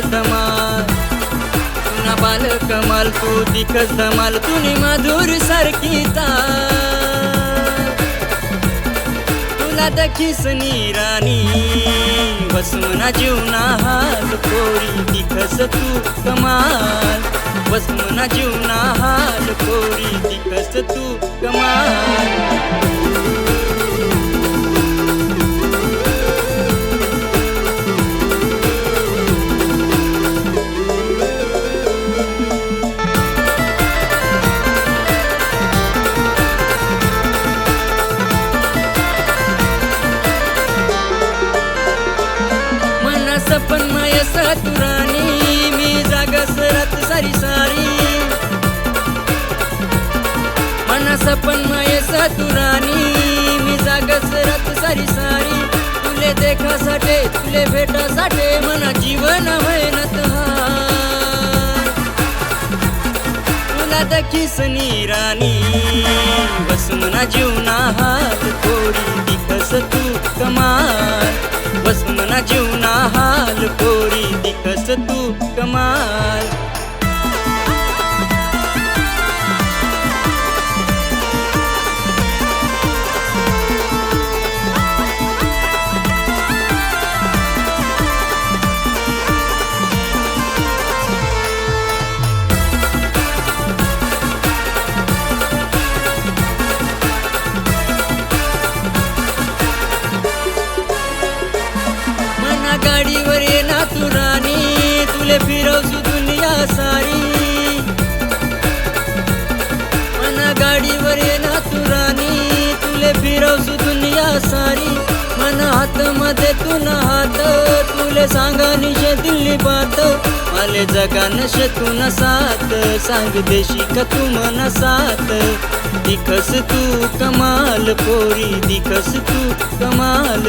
कमाल. ना बाल कमाल तू दिखस धमाल तुनी मधुर सारखी तुला. दखिसनी राणी वसमना जीवना हाल कोरी दिखस तू कमाल. वसमना जीवना हाल कोरी दिखस तू कमाल. पण माय सातुराणी मी जाग सरत सारी सारी. मनस पण माय सातुराणी मी जाग सरत सारी सारी. तुले देखासाठी तुले भेटासाठी मना जीवन मेहनत तुला दखीस राणी वसमना जीवना हात थोडी दिखस तू कमा थोडी दिखस तू कमाल. तुले दुनिया सारी. मन गाडीवर ये ना तू राणी. तुले फिरवसू दुनिया सारी. मन हात मध्ये तू ना हात. तुले सांगा निशे दिल्ली बात आले जगा नशे तू न साथ. सांग देशी का तू मन सात दिखस तू कमाल पोरी दिखस तू कमाल.